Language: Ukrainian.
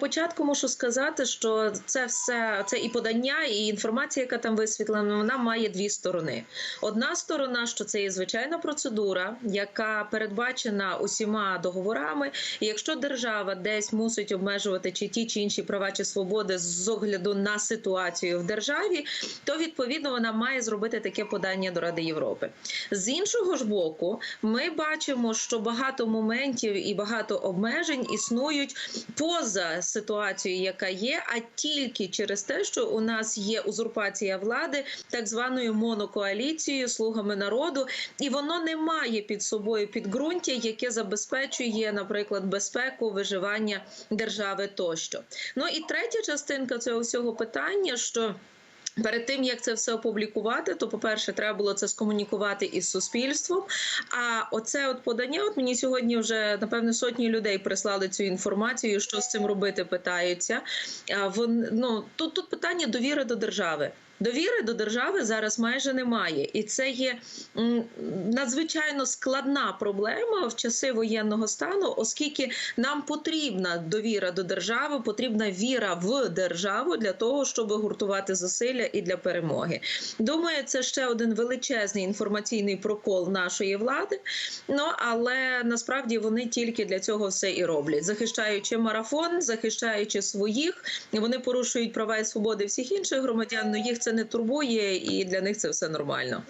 Початку мушу сказати, що це все це і подання, і інформація, яка там висвітлена, вона має дві сторони. Одна сторона, що це є звичайна процедура, яка передбачена усіма договорами. І якщо держава десь мусить обмежувати чи ті чи інші права чи свободи з огляду на ситуацію в державі, то відповідно вона має зробити таке подання до Ради Європи. З іншого ж боку, ми бачимо, що багато моментів і багато обмежень існують поза ситуацією, яка є, а тільки через те, що у нас є узурпація влади так званою монокоаліцією, слугами народу, і воно не має під собою підґрунтя, яке забезпечує, наприклад, безпеку виживання держави тощо. Ну і третя частинка цього всього питання, що Перед тим як це все опублікувати, то по-перше, треба було це скомунікувати із суспільством. А оце от подання, от мені сьогодні вже напевне сотні людей прислали цю інформацію, що з цим робити, питаються. Вон, ну тут, тут питання довіри до держави. Довіри до держави зараз майже немає, і це є надзвичайно складна проблема в часи воєнного стану, оскільки нам потрібна довіра до держави, потрібна віра в державу для того, щоб гуртувати зусилля і для перемоги. Думаю, це ще один величезний інформаційний прокол нашої влади. Ну але насправді вони тільки для цього все і роблять, захищаючи марафон, захищаючи своїх, вони порушують права і свободи всіх інших громадян. але їх це не турбує, і для них це все нормально.